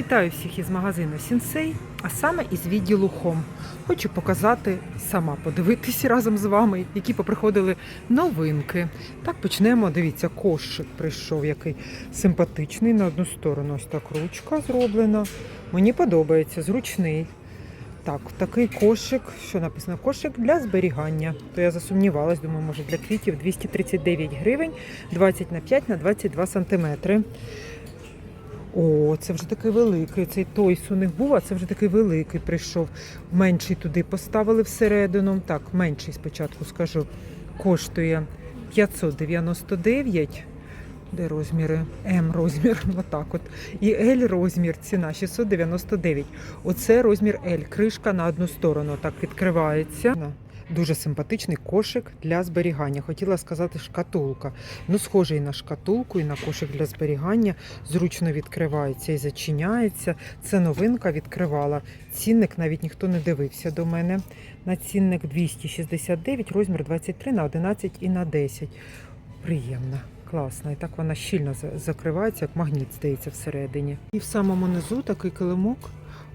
Вітаю всіх із магазину Сінсей, а саме із відділу Хом. Хочу показати сама, подивитись разом з вами, які поприходили новинки. Так почнемо. Дивіться, кошик прийшов, який симпатичний на одну сторону. Ось так ручка зроблена. Мені подобається, зручний. Так, такий кошик, що написано, кошик для зберігання. То я засумнівалась, думаю, може для квітів 239 гривень, 20 на 5 на 22 сантиметри. О, це вже такий великий. Цей тойс у них був, а це вже такий великий прийшов. Менший туди поставили всередину. Так, менший спочатку скажу. Коштує 599. Де розміри? М розмір, отак от. І L розмір, ціна 699. Оце розмір L. Кришка на одну сторону так відкривається. Дуже симпатичний кошик для зберігання. Хотіла сказати шкатулка. Ну, схожий на шкатулку і на кошик для зберігання. Зручно відкривається і зачиняється. Це новинка відкривала. Цінник навіть ніхто не дивився до мене. На цінник 269, розмір 23 на 11 і на 10. Приємна. Класна, і так вона щільно закривається, як магніт здається всередині. І в самому низу такий килимок.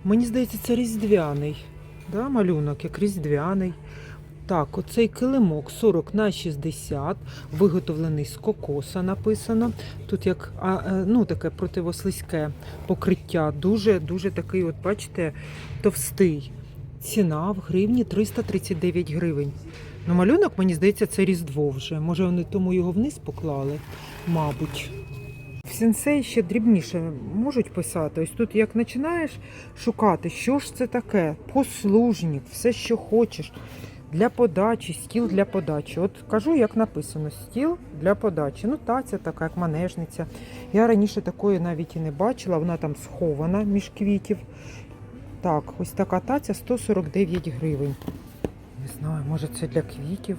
Мені здається, це різдвяний. Да, малюнок, як різдвяний. Так, оцей килимок 40 на 60, виготовлений з кокоса написано. Тут як е, ну, таке противослизьке покриття. Дуже, дуже такий, от бачите, товстий. Ціна в гривні 339 гривень. Ну, малюнок, мені здається, це Різдво вже. Може, вони тому його вниз поклали, мабуть. В сенсей ще дрібніше можуть писати. Ось тут як починаєш шукати, що ж це таке, послужник, все, що хочеш. Для подачі, стіл для подачі. От кажу, як написано, стіл для подачі. Ну, таця така, як манежниця. Я раніше такої навіть і не бачила, вона там схована між квітів. Так, ось така таця 149 гривень. Не знаю, може це для квітів,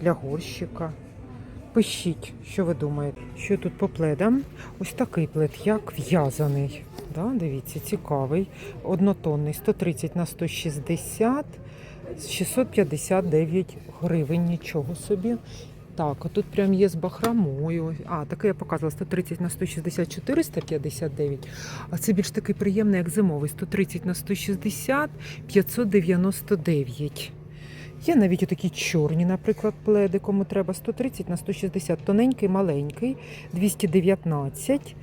для горщика. Пишіть, що ви думаєте. Що тут по пледам? Ось такий плед, як в'язаний. Да, дивіться, цікавий. Однотонний 130 на 160, 659 гривень, нічого собі. Так, а тут прям є з бахромою. А, такий я показувала 130 на 160, 459. А це більш такий приємний, як зимовий. 130 на 160, 599. Є навіть такі чорні, наприклад, пледи, кому треба 130 на 160, тоненький, маленький, 219.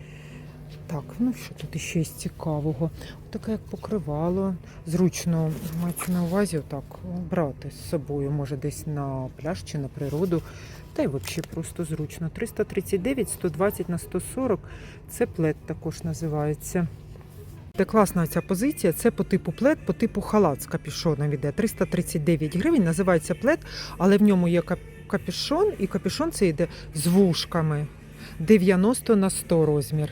Так, ну що тут ще з цікавого? Таке як покривало. Зручно мається на увазі отак брати з собою, може десь на пляж чи на природу. Та й взагалі просто зручно. 339, 120 на 140. Це плед також називається. Де класна ця позиція, це по типу плед, по типу халат з капюшоном іде. 339 гривень, називається плед, але в ньому є кап- капюшон, і капюшон це йде з вушками. 90 на 100 розмір.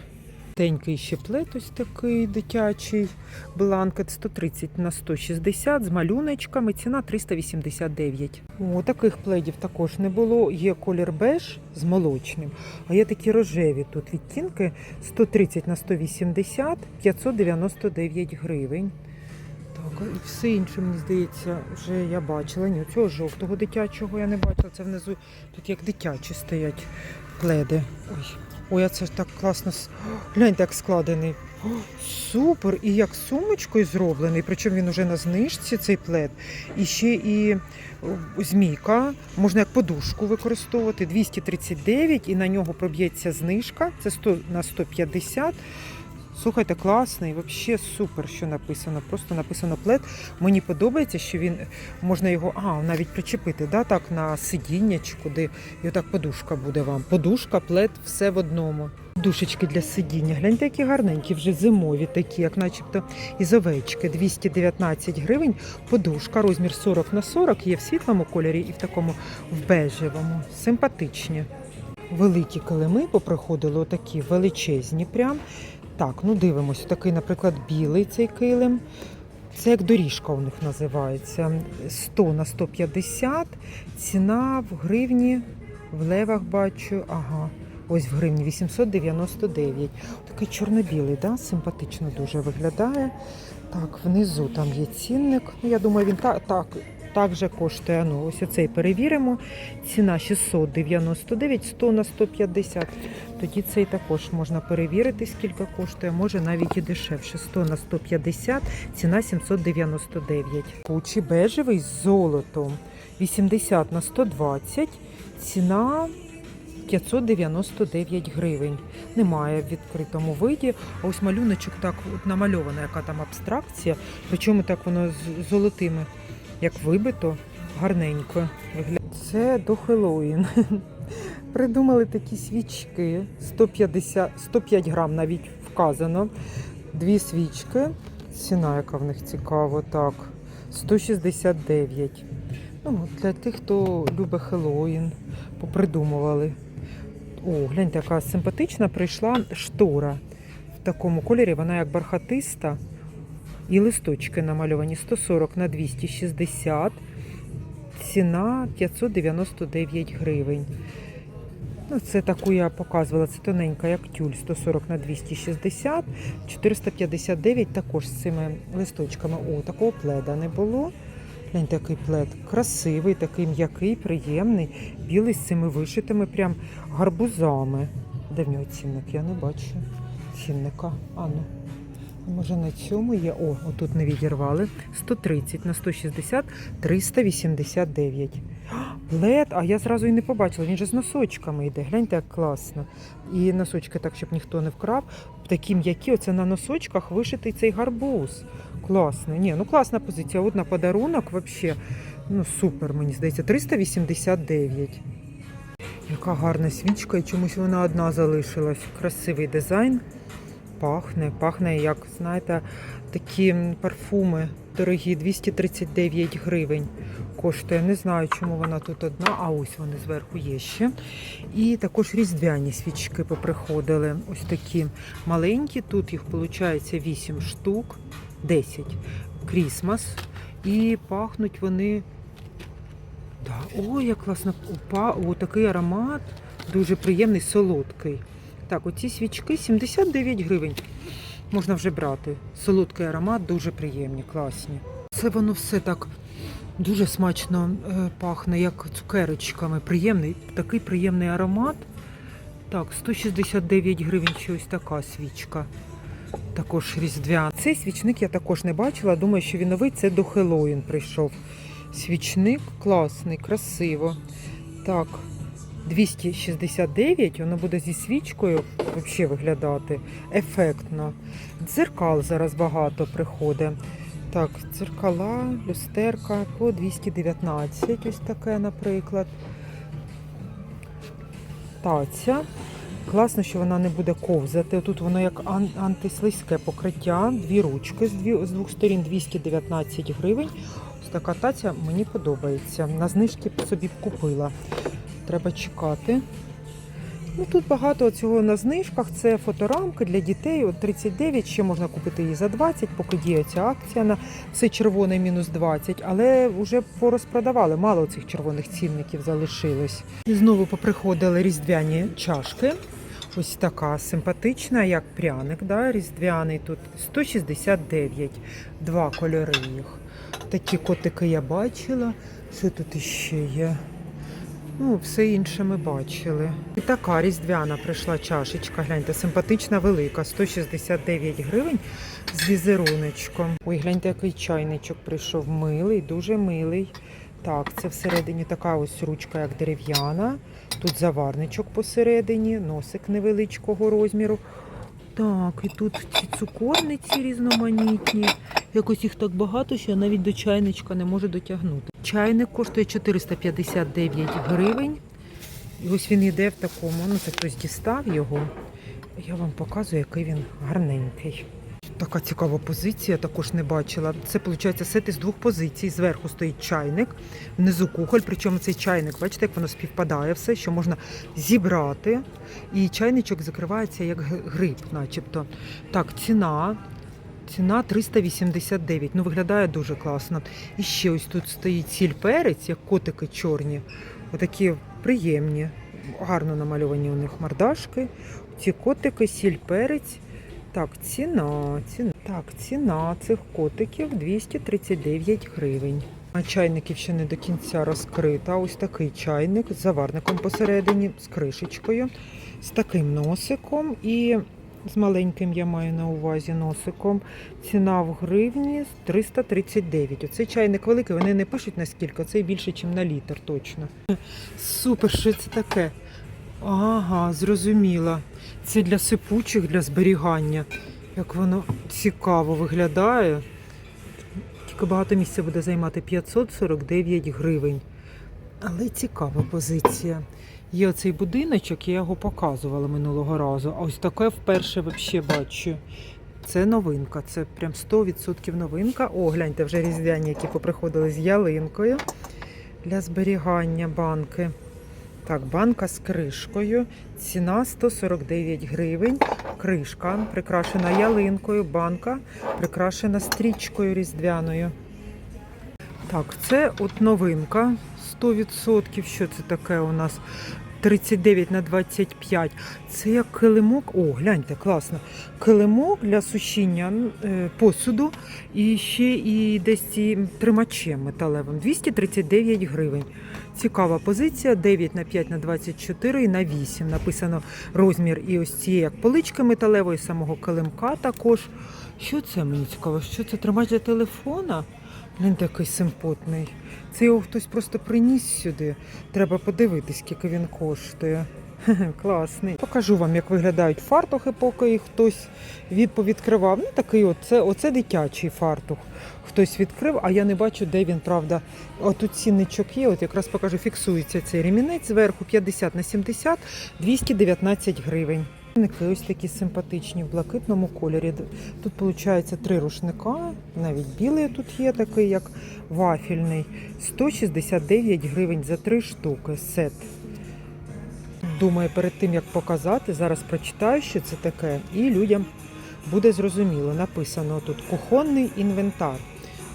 Тенький ще плед ось такий дитячий. Бланкет 130 на 160 з малюночками. Ціна 389. О, таких пледів також не було. Є колір беж з молочним, а є такі рожеві тут відтінки 130 на 180, 599 гривень. Так, і все інше, мені здається, вже я бачила. Ні, цього жовтого дитячого я не бачила. Це внизу тут як дитячі стоять пледи. Ой, ой, а це так класно. Гляньте, як складений. О, супер! І як сумочкою зроблений, причому він уже на знижці цей плед. І ще і змійка, можна як подушку використовувати. 239 і на нього проб'ється знижка. Це 100 на 150. Слухайте, класний, взагалі супер, що написано. Просто написано плед. Мені подобається, що він можна його а, навіть причепити, да, так на сидіння чи куди. І отак подушка буде вам. Подушка, плед, все в одному. Душечки для сидіння. Гляньте, які гарненькі, вже зимові такі, як начебто із овечки. 219 гривень. Подушка, розмір 40 на 40, є в світлому кольорі і в такому в бежевому. Симпатичні. Великі килими поприходили, отакі величезні прям. Так, ну дивимось, такий, наприклад, білий цей килим. Це як доріжка у них називається. 100 на 150. Ціна в гривні, в левах бачу, ага. Ось в гривні 899. Такий чорно-білий, да? симпатично дуже виглядає. Так, внизу там є цінник. Ну, Я думаю, він так, так також коштує. Ну, ось оцей перевіримо. Ціна 699, 100 на 150. Тоді цей також можна перевірити, скільки коштує. Може навіть і дешевше. 100 на 150, ціна 799. Кучі бежевий з золотом. 80 на 120, ціна 599 гривень. Немає в відкритому виді. А ось малюночок так от намальована, яка там абстракція. Причому так воно з золотими, як вибито, гарненько. Це до Хеллоуін. Придумали такі свічки. 150, 105 грам навіть вказано. Дві свічки. Ціна, яка в них цікава, так. 169. Ну, для тих, хто любить Хеллоуін, попридумували. О, гляньте, яка симпатична прийшла штора. В такому кольорі вона як бархатиста. І листочки намальовані 140 на 260. Ціна 599 гривень. Ну, це таку я показувала, це тоненька, як тюль, 140 на 260, 459 також з цими листочками. О, такого пледа не було. Гляньте, який плед. Красивий, такий м'який, приємний, білий з цими вишитими прям гарбузами. Де в нього цінник? Я не бачу. Цінника. А ну. Може на цьому є. О, отут не відірвали. 130 на 160, 389. Плед, а я зразу і не побачила. Він же з носочками йде. Гляньте, як класно. І носочки так, щоб ніхто не вкрав. Такі м'які, оце на носочках вишитий цей гарбуз. Класно. Ні, ну класна позиція. От на подарунок взагалі. Ну супер, мені здається, 389. Яка гарна свічка, і чомусь вона одна залишилась. Красивий дизайн. Пахне, пахне, як, знаєте, такі парфуми дорогі, 239 гривень коштує. Не знаю, чому вона тут одна, а ось вони зверху є ще. І також різдвяні свічки поприходили. Ось такі маленькі. Тут їх виходить 8 штук, 10 крісмас. І пахнуть вони. Да. Ой, як класно. О, такий аромат. Дуже приємний, солодкий. Так, оці свічки 79 гривень. Можна вже брати. Солодкий аромат, дуже приємні, класні. Це воно все так дуже смачно е, пахне, як цукерочками. Приємний, такий приємний аромат. Так, 169 гривень чи ось така свічка. Також різдвяна. Цей свічник я також не бачила. Думаю, що він новий. Це до Хеллоуін прийшов. Свічник класний, красиво. Так, 269, воно буде зі свічкою взагалі виглядати ефектно. Дзеркал зараз багато приходить. Так, дзеркала, люстерка по 219, ось таке, наприклад. Таця. Класно, що вона не буде ковзати. Тут воно як ан- антислизьке покриття, дві ручки з, дві, з двох сторін 219 гривень. Ось така таця мені подобається. На знижки собі б купила. Треба чекати. Ну, тут багато цього на знижках. Це фоторамки для дітей. От 39, ще можна купити її за 20, поки діє ця акція на все червоне мінус 20, але вже порозпродавали. Мало цих червоних цінників залишилось. І знову поприходили різдвяні чашки. Ось така симпатична, як пряник, да, різдвяний тут 169, два кольори їх. Такі котики я бачила. Що тут іще є? Ну, все інше ми бачили. І така різдвяна прийшла чашечка. Гляньте, симпатична, велика, 169 гривень з візеруночком. Ой, гляньте, який чайничок прийшов. Милий, дуже милий. Так, це всередині така ось ручка, як дерев'яна. Тут заварничок посередині, носик невеличкого розміру. Так, і тут ці цукорниці різноманітні. Якось їх так багато, що я навіть до чайничка не можу дотягнути. Чайник коштує 459 гривень. І ось він йде в такому, ну це хтось дістав його. Я вам показую, який він гарненький. Така цікава позиція, також не бачила. Це виходить сет із двох позицій. Зверху стоїть чайник, внизу кухоль. Причому цей чайник, бачите, як воно співпадає все, що можна зібрати. І чайничок закривається як гриб, начебто. Так, ціна. Ціна 389. Ну, виглядає дуже класно. І ще ось тут стоїть сіль перець, як котики чорні. Отакі приємні. Гарно намальовані у них мордашки. Ці котики, сіль перець. Так, ціна, ціна. Так, ціна цих котиків 239 гривень. А чайників ще не до кінця розкрита. Ось такий чайник з заварником посередині, з кришечкою, з таким носиком і з маленьким я маю на увазі носиком. Ціна в гривні 339. Оцей чайник великий, вони не пишуть наскільки, цей більше, ніж на літр точно. Супер, що це таке? Ага, зрозуміла. Це для сипучих, для зберігання. Як воно цікаво виглядає. Тільки багато місця буде займати 549 гривень. Але цікава позиція. Є оцей будиночок, я його показувала минулого разу. А ось таке вперше взагалі бачу. Це новинка, це прям 100% новинка. О, гляньте, вже різдвяні, які поприходили з ялинкою для зберігання банки. Так, банка з кришкою. Ціна 149 гривень. Кришка прикрашена ялинкою, банка прикрашена стрічкою різдвяною. Так, це от новинка 100%. Що це таке у нас? 39 на 25. Це як килимок. О, гляньте, класно. Килимок для сушіння е, посуду і ще і десь ці тримачем металевим. 239 гривень. Цікава позиція. 9 на 5 на 24 і на 8. Написано розмір і ось цієї як полички металевої, самого килимка також. Що це мені цікаво? Що це тримач для телефона? Він такий симпотний. Це його хтось просто приніс сюди. Треба подивитись, скільки він коштує. Класний. Покажу вам, як виглядають фартухи, поки їх хтось відповідкривав. Ну такий от, оце дитячий фартух. Хтось відкрив, а я не бачу, де він, правда. От тут цінничок є, от якраз покажу, фіксується цей ремінець зверху 50 на 70, 219 гривень. Ось такі симпатичні в блакитному кольорі. Тут виходить три рушника, навіть білий тут є такий, як вафільний. 169 гривень за три штуки. Сет. Думаю, перед тим як показати, зараз прочитаю, що це таке, і людям буде зрозуміло. Написано тут кухонний інвентар.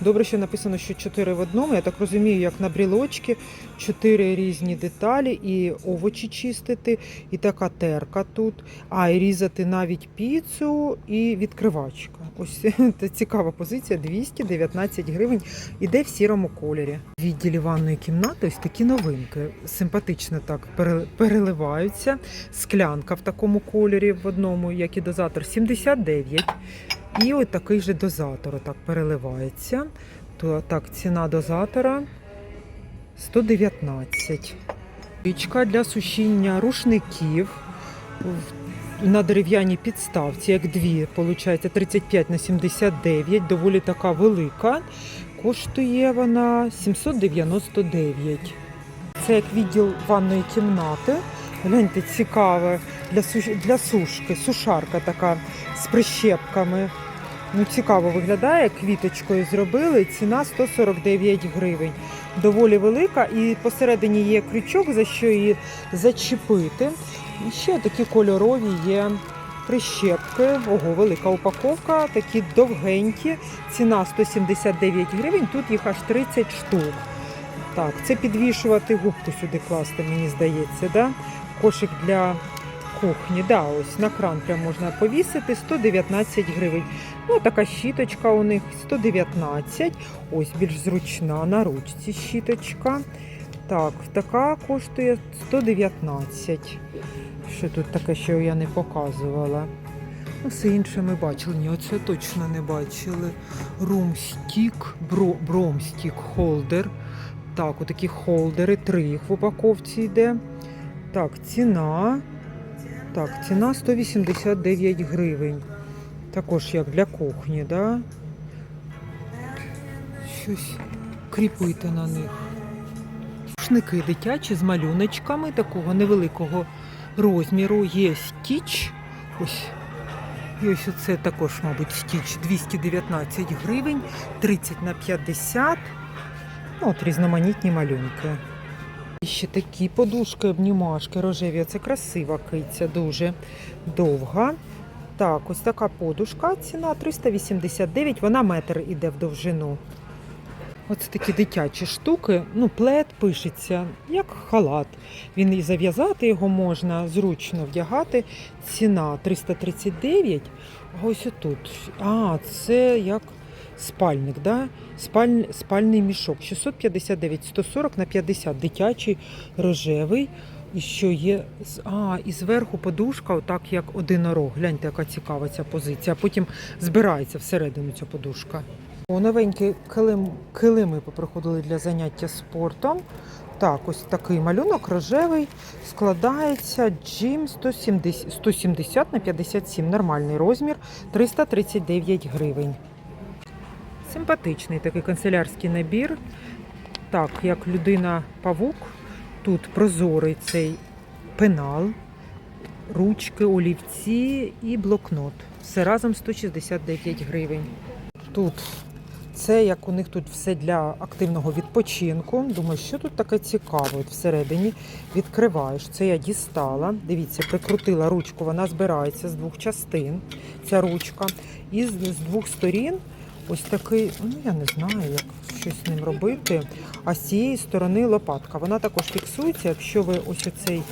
Добре, що написано, що 4 в одному. Я так розумію, як на брілочки, 4 різні деталі, і овочі чистити, і така терка тут. А, і різати навіть піцу і відкривачка. Ось це цікава позиція. 219 гривень. Іде в сірому кольорі. В відділі ванної кімнати ось такі новинки. Симпатично так переливаються. Склянка в такому кольорі в одному, як і дозатор, 79. І от такий же дозатор так переливається. То так, ціна дозатора 119. Річка для сушіння рушників на дерев'яній підставці, як дві, виходить 35 на 79, доволі така велика. Коштує вона 799. Це як відділ ванної кімнати. Гляньте, цікаве для, для сушки. Сушарка така з прищепками. Ну, цікаво виглядає, квіточкою зробили. Ціна 149 гривень. Доволі велика. І посередині є крючок, за що її зачепити. І ще такі кольорові є прищепки. Ого, велика упаковка, такі довгенькі. Ціна 179 гривень. Тут їх аж 30 штук. Так, це підвішувати губку сюди класти, мені здається, да? Кошик для кухні. Да, ось на кран прям можна повісити 119 гривень. Ну, така щіточка у них 119. Ось більш зручна на ручці щіточка. Так, така коштує 119. Що тут таке, що я не показувала? Все інше ми бачили. Ні, оце точно не бачили. Румстік, бро, бромстік холдер. Так, отакі холдери, три їх в упаковці йде. Так, ціна. Так, ціна 189 гривень. Також як для кухні, да? Щось кріпити на них. Рушники дитячі з малюночками такого невеликого розміру. Є стіч. Ось. І ось оце також, мабуть, стіч 219 гривень, 30 на 50. Ну, От різноманітні малюнки. І ще такі подушки, обнімашки рожеві. Це красива киця, дуже довга. Так, ось така подушка. Ціна 389, вона метр іде в довжину. Оце такі дитячі штуки. Ну, плед пишеться, як халат. Він і зав'язати його можна, зручно вдягати. Ціна 339. А ось отут. А, це як спальник, да? Спаль, спальний мішок 659, 140 на 50, дитячий, рожевий. І що є? А, і зверху подушка, отак як одинорог. Гляньте, яка цікава ця позиція. Потім збирається всередину ця подушка. О, новенькі килим, килими попроходили для заняття спортом. Так, ось такий малюнок рожевий. Складається джим 170, 170 на 57. Нормальний розмір 339 гривень. Симпатичний такий канцелярський набір. Так, як людина-павук. Тут прозорий цей пенал, ручки, олівці і блокнот. Все разом 169 гривень. Тут це як у них тут все для активного відпочинку. Думаю, що тут таке цікаве? Всередині відкриваєш. Це я дістала. Дивіться, прикрутила ручку, вона збирається з двох частин. Ця ручка. І з, з двох сторін ось такий, ну я не знаю, як щось з ним робити. А з цієї сторони лопатка. Вона також фіксується, якщо ви ось оцей,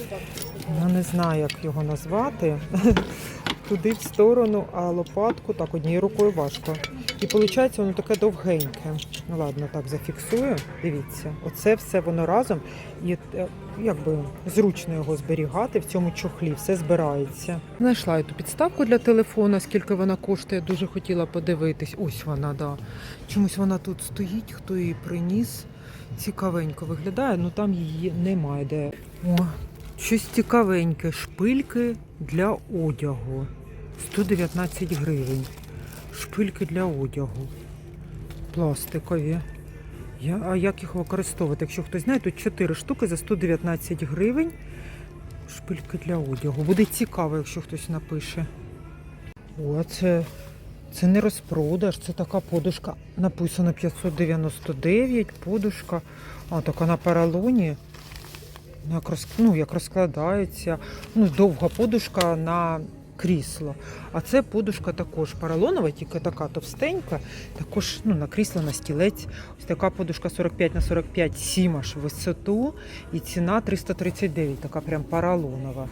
я не знаю, як його назвати. Туди в сторону, а лопатку так однією рукою важко. І виходить, воно таке довгеньке. Ну ладно, так зафіксую. Дивіться, оце все воно разом. І е, якби зручно його зберігати в цьому чохлі, все збирається. Знайшла я ту підставку для телефона, скільки вона коштує, дуже хотіла подивитись. Ось вона, да. Чомусь вона тут стоїть, хто її приніс. Цікавенько виглядає, ну там її немає де. О, щось цікавеньке. Шпильки для одягу. 119 гривень. Шпильки для одягу. Пластикові. Я, а як їх використовувати? Якщо хтось знає, тут 4 штуки за 119 гривень. Шпильки для одягу. Буде цікаво, якщо хтось напише. О, це, це не розпродаж, це така подушка. Написано 599, подушка. А, така на поролоні. Ну, Як, роз, ну, як розкладається. Ну, довга подушка на крісло. А це подушка також поролонова, тільки така товстенька. Також ну, на крісло, на стілець. Ось така подушка 45 на 45 7 аж висоту. І ціна 339, така прям поролонова.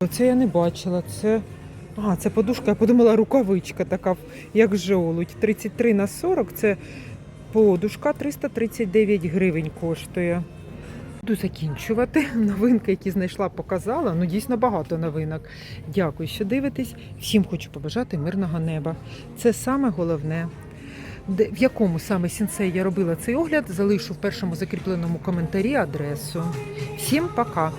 Оце я не бачила. Це. А, це подушка, я подумала, рукавичка така, як жолудь. 33 на 40 це подушка 339 гривень коштує. Буду закінчувати. Новинки, які знайшла, показала. Ну, дійсно багато новинок. Дякую, що дивитесь. Всім хочу побажати мирного неба. Це саме головне. Де, в якому саме сінсей я робила цей огляд, залишу в першому закріпленому коментарі адресу. Всім пока!